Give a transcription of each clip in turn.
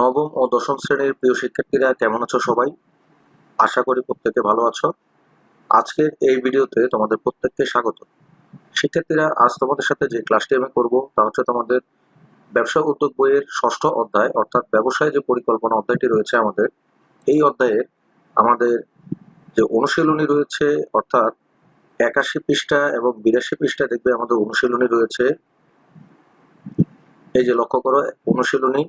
নবম ও দশম শ্রেণির প্রিয় শিক্ষার্থীরা, কেমন আছো সবাই? আশা করি প্রত্যেকে ভালো আছো। আজকের এই ভিডিওতে তোমাদের প্রত্যেককে স্বাগত। শিক্ষার্থীরা, আজ তোমাদের সাথে যে ক্লাসটি আমি করব, তা হচ্ছে তোমাদের ব্যবসা উদ্যোগ বইয়ের ষষ্ঠ অধ্যায়, অর্থাৎ ব্যবসায় যে পরিকল্পনা অধ্যায়টি রয়েছে আমাদের, এই অধ্যায়ের আমাদের যে অনুশীলনী রয়েছে, অর্থাৎ একাশি পৃষ্ঠা এবং বিরাশি পৃষ্ঠা দেখবে আমাদের অনুশীলনী রয়েছে। এই যে লক্ষ্য করো, অনুশীলনী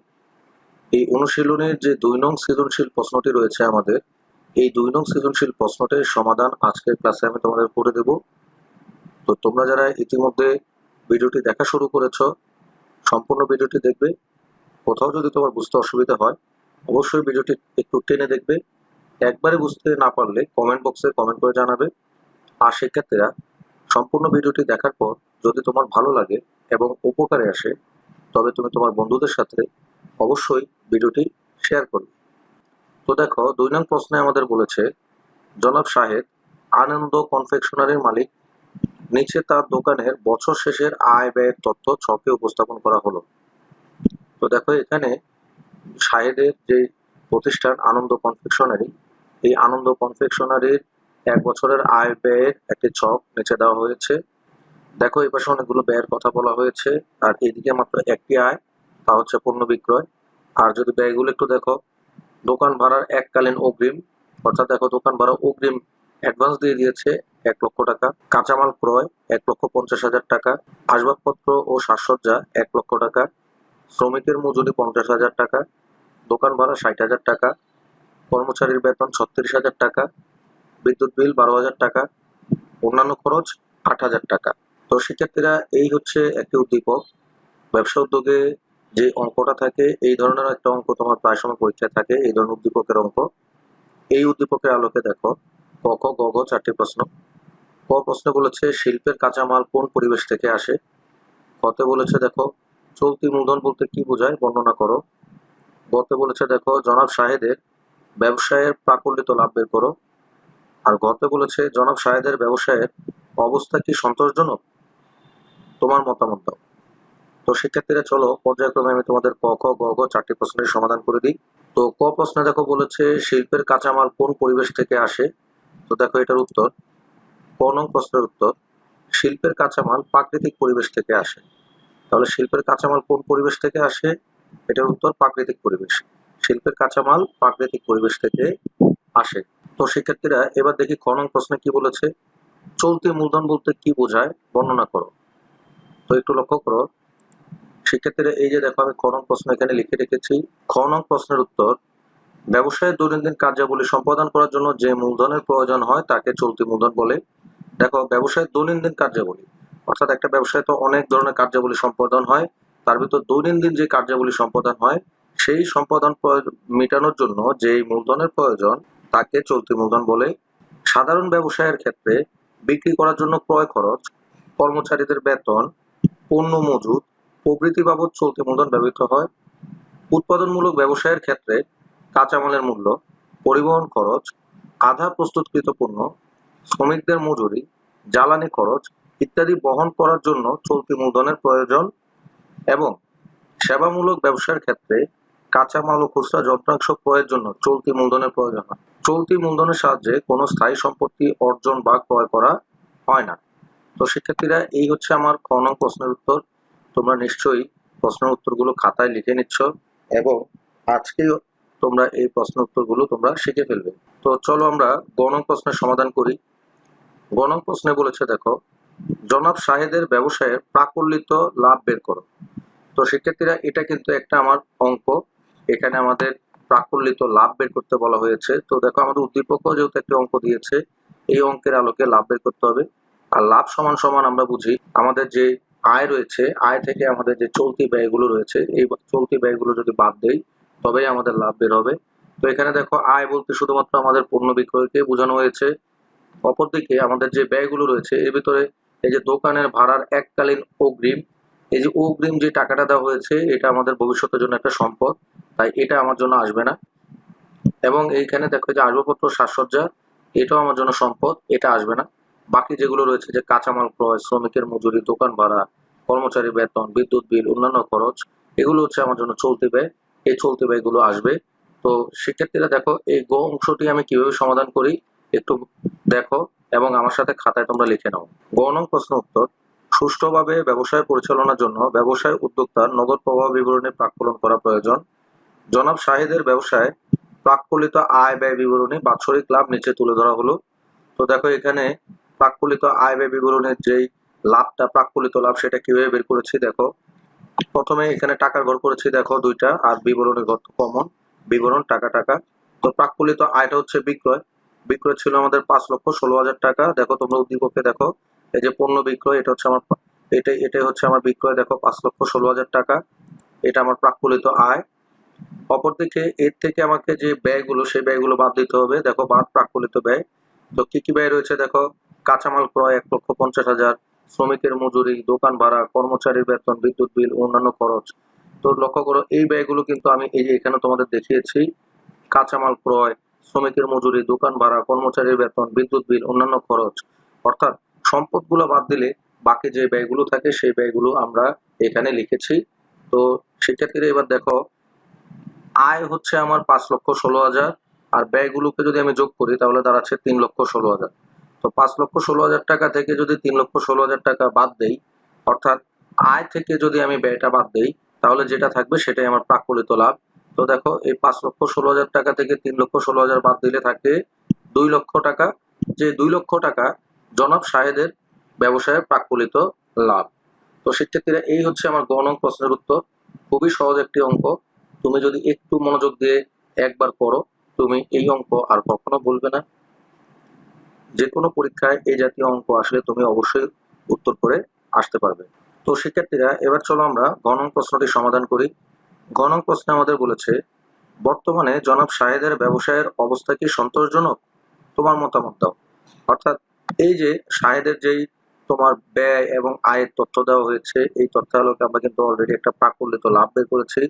এই অনুশীলনের যে দুই নং সৃজনশীল প্রশ্নটি রয়েছে আমাদের, এই দুই নং সৃজনশীল প্রশ্নটির সমাধান আজকের ক্লাসে আমি তোমাদের করে দেব। তো তোমরা যারা ইতিমধ্যে ভিডিওটি দেখা শুরু করেছ, সম্পূর্ণ ভিডিওটি দেখবে। কোথাও যদি তোমার বুঝতে অসুবিধা হয়, অবশ্যই ভিডিওটি একটু টেনে দেখবে। একবারে বুঝতে না পারলে কমেন্ট বক্সে কমেন্ট করে জানাবে। আর শিক্ষার্থীরা সম্পূর্ণ ভিডিওটি দেখার পর যদি তোমার ভালো লাগে এবং উপকারে আসে, তবে তুমি তোমার বন্ধুদের সাথে অবশ্যই ভিডিওটি শেয়ার করবে তো দেখো, দুই নং প্রশ্নে আমাদের বলেছে, জনাব সাহেব, আনন্দ কনফেকশনারির মালিক, নিচে তার দোকানের বছর শেষের আয় ব্যয়ের তথ্য ছকে উপস্থাপন করা হলো। তো দেখো, এখানে শাহেদের যে প্রতিষ্ঠান আনন্দ কনফেকশনারি, এই আনন্দ কনফেকশনারির এক বছরের আয় ব্যয়ের একটি ছক নিচে দেওয়া হয়েছে। দেখো, এই পাশে অনেকগুলো ব্যয়ের কথা বলা হয়েছে, আর এদিকে মাত্র একটি আয়, তা হচ্ছে পণ্য বিক্রয়। আর যদি ব্যয়গুলো একটু দেখো, দোকান ভাড়ার এককালীন অগ্রিম, অর্থাৎ দেখো দোকান ভাড়া অগ্রিম অ্যাডভান্স দিয়ে দিয়েছে এক লক্ষ টাকা, কাঁচামাল ক্রয় এক লক্ষ পঞ্চাশ হাজার টাকা, আসবাবপত্র ও সাজসজ্জা এক লক্ষ টাকা, শ্রমিকের মজুরি পঞ্চাশ হাজার টাকা, দোকান ভাড়া ষাট হাজার টাকা, কর্মচারীর বেতন ছত্রিশ হাজার টাকা, বিদ্যুৎ বিল বারো হাজার টাকা, অন্যান্য খরচ আট হাজার টাকা। তো শিক্ষার্থীরা এই হচ্ছে একটি উদ্দীপক। ব্যবসা উদ্যোগে যে অঙ্কটা থাকে, এই ধরনের একটা অঙ্ক তোমার প্রায় সময় পরীক্ষায় থাকে, এই ধরনের উদ্দীপকের অঙ্ক। এই উদ্দীপকের আলোকে দেখো, ক খ গ ঘ চারটি প্রশ্ন। ক প্রশ্ন বলেছে শিল্পের কাঁচামাল কোন পরিবেশ থেকে আসে? কতে বলেছে দেখো, চলতি মূলধন বলতে কি বোঝায়? বর্ণনা করো। গতে বলেছে দেখো, জনাব সাহেদের ব্যবসায়ের প্রাকল্যিত লাভ বের করো। আর গতে বলেছে, জনাব সাহেদের ব্যবসায়ের অবস্থা কি সন্তোষজনক? তোমার মতামত দাও। তো শিক্ষার্থীরা চলো, পর্যায়ক্রমে আমি তোমাদের ক, খ, গ ঘ চারটি প্রশ্নের সমাধান করে দিই। তো ক প্রশ্নে দেখো বলেছে, শিল্পের কাঁচামাল কোন পরিবেশ থেকে আসে? তো দেখো এটার উত্তর, ক নং প্রশ্নের উত্তর, শিল্পের কাঁচামাল প্রাকৃতিক পরিবেশ থেকে আসে। তাহলে শিল্পের কাঁচামাল কোন পরিবেশ থেকে আসে? এটার উত্তর, প্রাকৃতিক পরিবেশ। শিল্পের কাঁচামাল প্রাকৃতিক পরিবেশ থেকে আসে। তো শিক্ষার্থীরা এবার দেখি খ নং প্রশ্নে কি বলেছে, চলতি মূলধন বলতে কি বোঝায়? বর্ণনা করো। তো একটু লক্ষ্য করো শিক্ষার্থীরা এই যে দেখো, আমি খ নং প্রশ্ন এখানে লিখে রেখেছি। খ নং প্রশ্নের উত্তর ব্যবসায়ের দৈনন্দিন কার্যাবলী সম্পাদন করার জন্য যে মূলধনের প্রয়োজন হয় তাকে চলতি মূলধন বলে। দেখো ব্যবসায়ের দৈনন্দিন কার্যাবলী, অর্থাৎ একটা ব্যবসায় তো অনেক ধরনের কার্যাবলী সম্পাদন হয়, তার ভিতর দৈনন্দিন যে কার্যাবলী সম্পাদন হয়, সেই সম্পাদন মেটানোর জন্য যে মূলধনের প্রয়োজন তাকে চলতি মূলধন বলে। সাধারণ ব্যবসায়ের ক্ষেত্রে বিক্রি করার জন্য ক্রয় খরচ, কর্মচারীদের বেতন, পণ্য মজুত প্রভৃতি বাবদ চলতি মূলধন ব্যবহৃত হয়। উৎপাদনমূলক ব্যবসায়ের ক্ষেত্রে কাঁচামালের মূল্য, পরিবহন খরচ, আধা প্রস্তুতকৃত পণ্য, শ্রমিকদের মজুরি, জ্বালানি খরচ ইত্যাদি বহন করার জন্য চলতি মূলধনের প্রয়োজন এবং সেবামূলক ব্যবসার ক্ষেত্রে কাঁচামাল ও খুচরা যন্ত্রাংশ ক্রয়ের জন্য চলতি মূলধনের প্রয়োজন হয়। চলতি মূলধনের সাহায্যে কোনো স্থায়ী সম্পত্তি অর্জন বা ক্রয় করা হয় না। তো শিক্ষার্থীরা এই হচ্ছে আমার খ নং প্রশ্নের উত্তর। তোমরা নিশ্চয়ই প্রশ্ন উত্তরগুলো খাতায় লিখে নিচ্ছ এবং আজকেও তোমরা এই প্রশ্ন উত্তরগুলো তোমরা শিখে ফেলবে। তো চলো আমরা গণং প্রশ্নের সমাধান করি। গণং প্রশ্নে বলেছে, দেখো, জনাব সাহেদের ব্যবসায়ের প্রাকল্যিত লাভ বের করো। তো শিক্ষার্থীরা, এটা কিন্তু একটা আমার অঙ্ক। এখানে আমাদের প্রাকল্যিত লাভ বের করতে বলা হয়েছে। তো দেখো, আমাদের উদ্দীপকও যেহেতু একটি অঙ্ক দিয়েছে, এই অঙ্কের আলোকে লাভ বের করতে হবে। আর লাভ সমান সমান আমরা বুঝি। আমাদের যে আয় রয়েছে, আয় থেকে আমাদের যে চলতি ব্যয়গুলো রয়েছে, এই চলতি ব্যয়গুলো যদি বাদ দেই, তবেই আমাদের লাভ বের হবে। তো এখানে দেখো, আয় বলতে শুধুমাত্র আমাদের পণ্য বিক্রয়কে বোঝানো হয়েছে। অপরদিকে আমাদের যে ব্যয়গুলো রয়েছে, এর ভিতরে এই যে দোকানের ভাড়ার এককালীন অগ্রিম, এই যে অগ্রিম যে টাকাটা দেওয়া হয়েছে, এটা আমাদের ভবিষ্যতের জন্য একটা সম্পদ, তাই এটা আমার জন্য আসবে না। এবং এইখানে দেখো যে আসবাবপত্র সাজসজ্জা, এটাও আমার জন্য সম্পদ, এটা আসবে না। বাকি যেগুলো রয়েছে, যে কাঁচামাল ক্রয়, শ্রমিকের মজুরি, দোকান ভাড়া, কর্মচারী বেতন, বিদ্যুৎ বিল, অন্যান্য খরচ, এগুলো হচ্ছে আমার জন্য চলতি ব্যয়। এই চলতি ব্যয়গুলো আসবে। তো শিক্ষার্থীরা দেখো, এই গ অংশটি আমি কীভাবে সমাধান করি একটু দেখো, এবং আমার সাথে খাতায় তোমরা লিখে নাও। গ নং প্রশ্ন উত্তর, সুষ্ঠুভাবে ব্যবসায় পরিচালনার জন্য ব্যবসায় উদ্যোক্তার নগদ প্রবাহ বিবরণী প্রাক্কলন করা প্রয়োজন। জনাব শাহিদের ব্যবসায় প্রাক্কলিত আয় ব্যয় বিবরণী বাৎসরিক লাভ নিচে তুলে ধরা হলো। তো দেখো এখানে প্রাক্কলিত আয় ব্যয় বিবরণের যেই লাভটা প্রাক্কলিত লাভ সেটা কীভাবে বের করেছি দেখো। প্রথমে এখানে টাকার ঘর করেছি দেখো দুইটা, আর বিবরণের ঘর কমন বিবরণ, টাকা টাকা। তো প্রাক্কলিত আয়টা হচ্ছে বিক্রয়। বিক্রয় ছিল আমাদের পাঁচ লক্ষ ষোলো হাজার টাকা। দেখো তোমরা উদ্দীপকে দেখো, এই যে পণ্য বিক্রয়, এটা হচ্ছে আমার এটাই এটাই হচ্ছে আমার বিক্রয়, দেখো পাঁচ লক্ষ ষোলো হাজার টাকা। এটা আমার প্রাক্কলিত আয়। অপরদিকে এর থেকে আমাকে যে ব্যয়গুলো, সেই ব্যয়গুলো বাদ দিতে হবে। দেখো বাদ প্রাক্কলিত ব্যয়। তো কি কি ব্যয় রয়েছে দেখো? কাঁচামাল ক্রয় এক লক্ষ পঞ্চাশ হাজার। শ্রমিকের মজুরি, দোকান ভাড়া, কর্মচারীর বেতন, বিদ্যুৎ বিল, অন্যান্য খরচ। তো লক্ষ্য করো, এই ব্যয়গুলো কিন্তু আমি এই যে এখানে তোমাদের দেখিয়েছি, কাঁচামাল ক্রয়, শ্রমিকের মজুরি, দোকান ভাড়া, কর্মচারীর বেতন, বিদ্যুৎ বিল, অন্যান্য খরচ। অর্থাৎ সম্পদগুলো বাদ দিলে বাকি যে ব্যয়গুলো থাকে, সেই ব্যয়গুলো আমরা এখানে লিখেছি। তো শিক্ষার্থীরা এবার দেখো, আয় হচ্ছে আমার পাঁচ লক্ষ ষোলো হাজার, আর ব্যয়গুলোকে যদি আমি যোগ করি, তাহলে দাঁড়াচ্ছে তিন লক্ষ ষোলো হাজার। তো পাঁচ লক্ষ ষোলো হাজার টাকা থেকে যদি তিন লক্ষ ষোলো হাজার টাকা বাদ দেই, অর্থাৎ আয় থেকে যদি আমি ব্যয়টা বাদ দেই, তাহলে যেটা থাকবে সেটাই আমার প্রাক্কলিত লাভ। তো দেখো, এই পাঁচ লক্ষ ষোলো হাজার টাকা থেকে তিন লক্ষ ষোলো হাজার বাদ দিলে থাকে দুই লক্ষ টাকা। যে দুই লক্ষ টাকা জনাব সাহেদের ব্যবসায়ের প্রাক্কলিত লাভ। তো শিক্ষার্থীরা, এই হচ্ছে আমার গ নং প্রশ্নের উত্তর। খুবই সহজ একটি অঙ্ক। তুমি যদি একটু মনোযোগ দিয়ে একবার করো তুমি এই অঙ্ক আর কখনো বলবে না। যে কোনো পরীক্ষায় এই জাতীয় অঙ্ক আসলে তুমি অবশ্যই উত্তর করে আসতে পারবে। তো শিক্ষার্থীরা, এবার চলো আমরা গণং প্রশ্নটি সমাধান করি। গণং প্রশ্নে আমাদের বলেছে, বর্তমানে জনাব সাহেদের ব্যবসায়ের অবস্থা কি সন্তোষজনক? তোমার মতামত দাও। অর্থাৎ এই যে সাহেদের যেই তোমার ব্যয় এবং আয়ের তথ্য দেওয়া হয়েছে, এই তথ্য আলোকে আমরা কিন্তু অলরেডি একটা প্রাকল্লিত লাভ বের করেছি,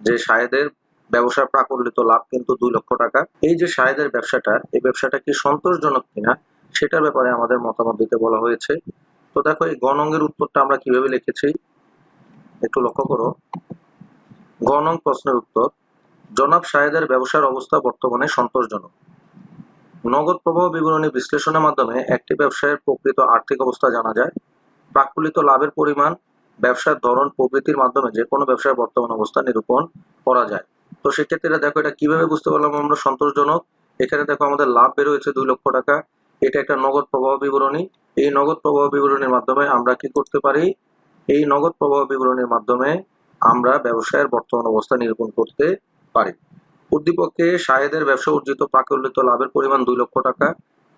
যে সাহেদের ব্যবসার প্রাকল্লিত লাভ কিন্তু দুই লক্ষ টাকা। এই যে সাহেদের ব্যবসাটা, এই ব্যবসাটা কি সন্তোষজনক কিনা, সেটার ব্যাপারে আমাদের মতামত দিতে বলা হয়েছে। তো দেখো, এই গণঙ্গের উত্তরটা আমরা কীভাবে লিখেছি? একটু লক্ষ্য করো। গণং প্রশ্নের উত্তর, জনাব সাহেদের ব্যবসার অবস্থা বর্তমানে সন্তোষজনক। নগদ প্রবাহ বিবরণী বিশ্লেষণের মাধ্যমে একটি ব্যবসায়ের প্রকৃত আর্থিক অবস্থা জানা যায়। প্রাকুলিত লাভের পরিমাণ, ব্যবসার ধরন প্রভৃতির মাধ্যমে যে কোনো ব্যবসার বর্তমান অবস্থা নিরূপণ করা যায়। তো সেক্ষেত্রে দেখো এটা কীভাবে বুঝতে পারলাম আমরা? সন্তোষজনক। এখানে দেখো আমাদের লাভ বের হয়েছে দুই লক্ষ টাকা। এটা একটা নগদ প্রবাহ বিবরণী। এই নগদ প্রবাহ বিবরণীর মাধ্যমে আমরা কি করতে পারি? এই নগদ প্রবাহ বিবরণীর মাধ্যমে আমরা ব্যবসায়ের বর্তমান অবস্থা নিরূপণ করতে পারি। উদ্দীপকে শাহেদের ব্যবসা অর্জিত প্রাকল্লিত লাভের পরিমাণ দুই লক্ষ টাকা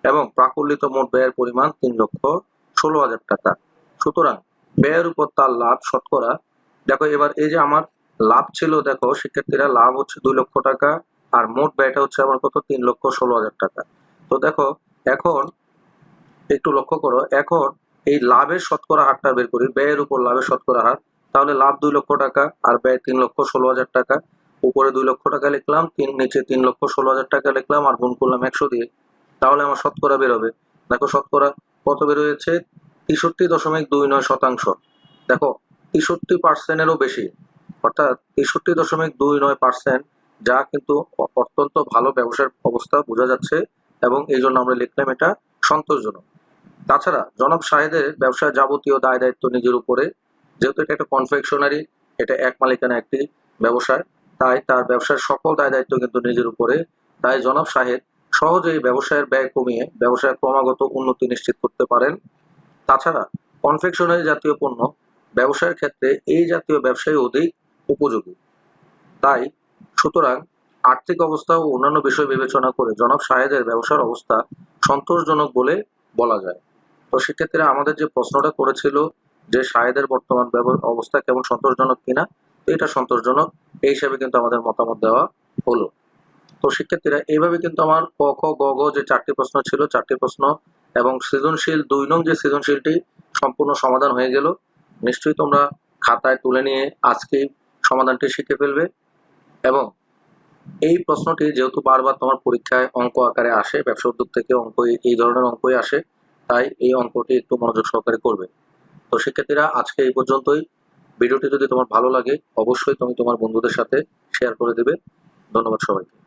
এবং প্রাকল্লিত মোট ব্যয়ের পরিমাণ তিন লক্ষ ষোলো হাজার টাকা। সুতরাং ব্যয়ের উপর তার লাভ শতকরা। দেখো এবার এই যে আমার লাভ ছিল, দেখো শিক্ষার্থীরা লাভ হচ্ছে দুই লক্ষ টাকা আর মোট ব্যয়টা হচ্ছে আমার কত? তিন লক্ষ ষোলো হাজার টাকা। তো দেখো, এখন একটু লক্ষ্য করো, এখন এই লাভের শতকরা হারটা বের করি, ব্যয়ের উপর লাভের শতকরা হার, তাহলে লাভ দুই লক্ষ টাকা আর ব্যয় তিন লক্ষ ষোলো হাজার টাকা। উপরে দুই লক্ষ টাকা লিখলাম, তিন, নিচে তিন লক্ষ ষোলো হাজার টাকা লিখলাম আর গুণ করলাম একশো দিয়ে, তাহলে আমার শতকরা বেরোবে। দেখো, শতকরা কত বের হয়েছে তেষট্টি দশমিক দুই নয় শতাংশ। দেখো, তেষট্টি পার্সেন্টেরও বেশি। অর্থাৎ তেষট্টি দশমিক দুই নয় পার্সেন্ট যা কিন্তু অত্যন্ত ভালো ব্যবসার অবস্থা বোঝা যাচ্ছে এবং এই জন্য আমরা লিখলাম এটা সন্তোষজনক। তাছাড়া জনাব সাহেদের ব্যবসার যাবতীয় দায় দায়িত্ব নিজের উপরে, যেহেতু এটা একটা কনফেকশনারি এটা এক মালিকানা একটি ব্যবসায় তাই তার ব্যবসার সকল দায় দায়িত্ব কিন্তু নিজের উপরে। তাই জনাব সাহেব সহজেই ব্যবসায়ের ব্যয় কমিয়ে ব্যবসায় ক্রমাগত উন্নতি নিশ্চিত করতে পারেন। তাছাড়া কনফেকশনারি জাতীয় পণ্য ব্যবসায়ের ক্ষেত্রে এই জাতীয় ব্যবসায়ী অধিক উপযোগী। তাই, সুতরাং আর্থিক অবস্থা ও অন্যান্য বিষয় বিবেচনা করে জনাব সাহেদের ব্যবসার অবস্থা সন্তোষজনক বলে বলা যায়। তো সেক্ষেত্রে আমাদের যে প্রশ্নটা করেছিল যে সাহেদের বর্তমান অবস্থা কেমন সন্তোষজনক কিনা এটা সন্তোষজনক। এই হিসাবে কিন্তু আমাদের মতামত দেওয়া হলো। তো শিক্ষার্থীরা এইভাবে কিন্তু আমার ক, খ, গ গ যে চারটি প্রশ্ন ছিল, চারটি প্রশ্ন এবং সৃজনশীল, দুই নং যে সৃজনশীলটি সম্পূর্ণ সমাধান হয়ে গেল। নিশ্চয়ই তোমরা খাতায় তুলে নিয়ে আজকেই সমাধানটি শিখে ফেলবে এবং এই প্রশ্নটি যেহেতু বারবার তোমার পরীক্ষায় অঙ্ক আকারে আসে, ব্যবসা উদ্যোগ থেকে অঙ্ক এই- ধরনের অঙ্কই আসে, তাই এই অঙ্কটি একটু মনোযোগ সহকারে করবে। তো শিক্ষার্থীরা, আজকে এই পর্যন্তই। ভিডিওটি যদি তোমার ভালো লাগে, অবশ্যই তুমি তোমার বন্ধুদের সাথে শেয়ার করে দেবে। ধন্যবাদ সবাইকে।